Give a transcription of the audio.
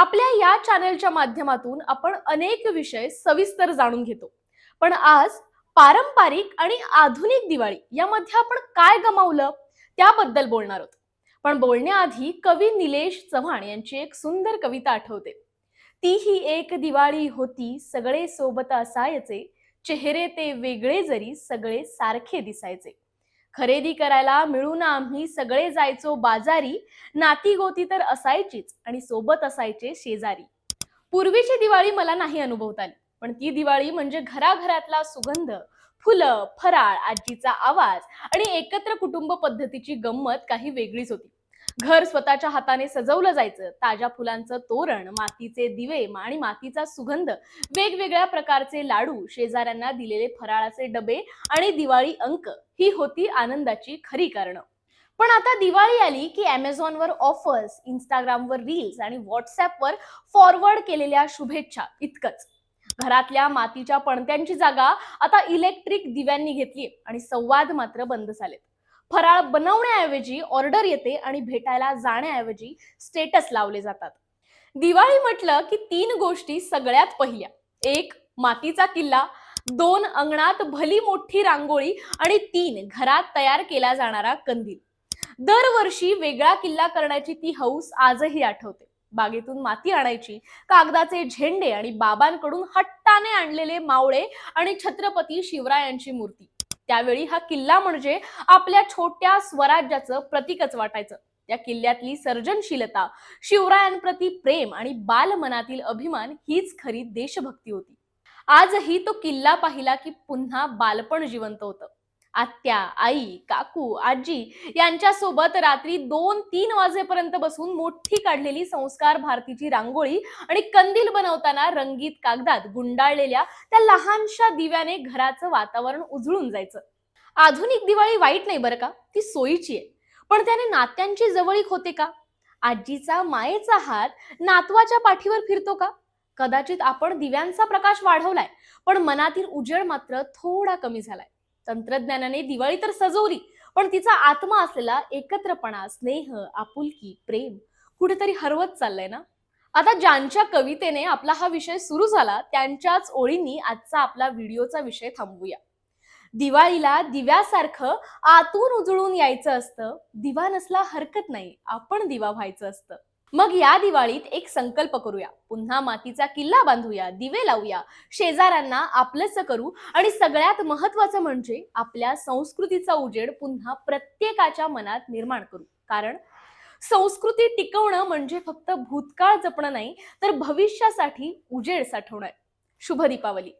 आपल्या या चॅनलच्या माध्यमातून आपण अनेक विषय सविस्तर जाणून घेतो. पण आज पारंपरिक आणि आधुनिक दिवाळी यामध्ये आपण काय गमावलं त्याबद्दल बोलणार आहोत. पण बोलण्याआधी कवी निलेश चव्हाण यांची एक सुंदर कविता आठवते. ती ही एक दिवाळी होती सगळे सोबत असायचे. चेहरे ते वेगळे जरी सगळे सारखे दिसायचे. खरेदी करायला मिळून आम्ही सगळे जायचो बाजारी. नाती गोती तर असायचीच आणि सोबत असायचे शेजारी. पूर्वीची दिवाळी मला नाही अनुभवता आली पण ती दिवाळी म्हणजे घराघरातला सुगंध फुलं फराळ आजीचा आवाज आणि एकत्र कुटुंब पद्धतीची गंमत काही वेगळीच होती. घर स्वतःच्या हाताने सजवलं जायचं. ताज्या फुलांचं तोरण मातीचे दिवे आणि मातीचा सुगंध वेगवेगळ्या प्रकारचे लाडू शेजाऱ्यांना दिलेले फराळाचे डबे आणि दिवाळी अंक ही होती आनंदाची खरी कारणं. पण आता दिवाळी आली की अमेझॉनवर ऑफर्स इंस्टाग्रामवर रील्स आणि व्हॉट्सॲपवर फॉरवर्ड केलेल्या शुभेच्छा इतकंच. घरातल्या मातीच्या पणत्यांची जागा आता इलेक्ट्रिक दिव्यांनी घेतली आणि संवाद मात्र बंद झालेत. फराळ बनवण्याऐवजी ऑर्डर येते आणि भेटायला जाण्याऐवजी स्टेटस लावले जातात. दिवाळी म्हटलं की तीन गोष्टी सगळ्यात पहिल्या. एक मातीचा किल्ला. दोन अंगणात भली मोठी रांगोळी. आणि तीन घरात तयार केला जाणारा कंदील. दरवर्षी वेगळा किल्ला करण्याची ती हौस आजही आठवते. बागेतून माती आणायची कागदाचे झेंडे आणि बाबांकडून हट्टाने आणलेले मावळे आणि छत्रपती शिवरायांची मूर्ती. त्यावेळी हा किल्ला म्हणजे आपल्या छोट्या स्वराज्याचं प्रतीकच वाटायचं. त्या किल्ल्यातली सर्जनशीलता शिवरायांप्रती प्रेम आणि बालमनातील अभिमान हीच खरी देशभक्ती होती. आजही तो किल्ला पाहिला की पुन्हा बालपण जिवंत होतं. आत्या आई काकू आजी यांच्यासोबत रात्री दोन तीन वाजेपर्यंत बसून मोठी काढलेली संस्कार भारतीची रांगोळी आणि कंदील बनवताना रंगीत कागदात गुंडाळलेल्या त्या लहानशा दिव्याने घराचं वातावरण उजळून जायचं. आधुनिक दिवाळी वाईट नाही बरं का? ती सोयीची आहे. पण त्याने नात्यांची जवळीक होते का? आजीचा मायेचा हात नातवाच्या पाठीवर फिरतो का? कदाचित आपण दिव्यांचा प्रकाश वाढवलाय पण मनातील उजेड मात्र थोडा कमी झालाय. तंत्रज्ञानाने दिवाळी तर सजवली पण तिचा आत्मा असलेला एकत्रपणा स्नेह आपुलकी प्रेम कुठेतरी हरवत चाललंय ना? आता ज्यांच्या कवितेने आपला हा विषय सुरू झाला त्यांच्याच ओळींनी आजचा आपला व्हिडिओचा विषय थांबवूया. दिवाळीला दिव्यासारखं आतून उजळून यायचं असतं दिवा नसला हरकत नाही आपण दिवा व्हायचं असतं. मग या दिवाळीत एक संकल्प करूया. पुन्हा मातीचा किल्ला बांधूया दिवे लावूया शेजाऱ्यांना आपलंच करू आणि सगळ्यात महत्वाचं म्हणजे आपल्या संस्कृतीचा उजेड पुन्हा प्रत्येकाच्या मनात निर्माण करू. कारण संस्कृती टिकवणं म्हणजे फक्त भूतकाळ जपणं नाही तर भविष्यासाठी उजेड साठवणं आहे. शुभ दीपावली.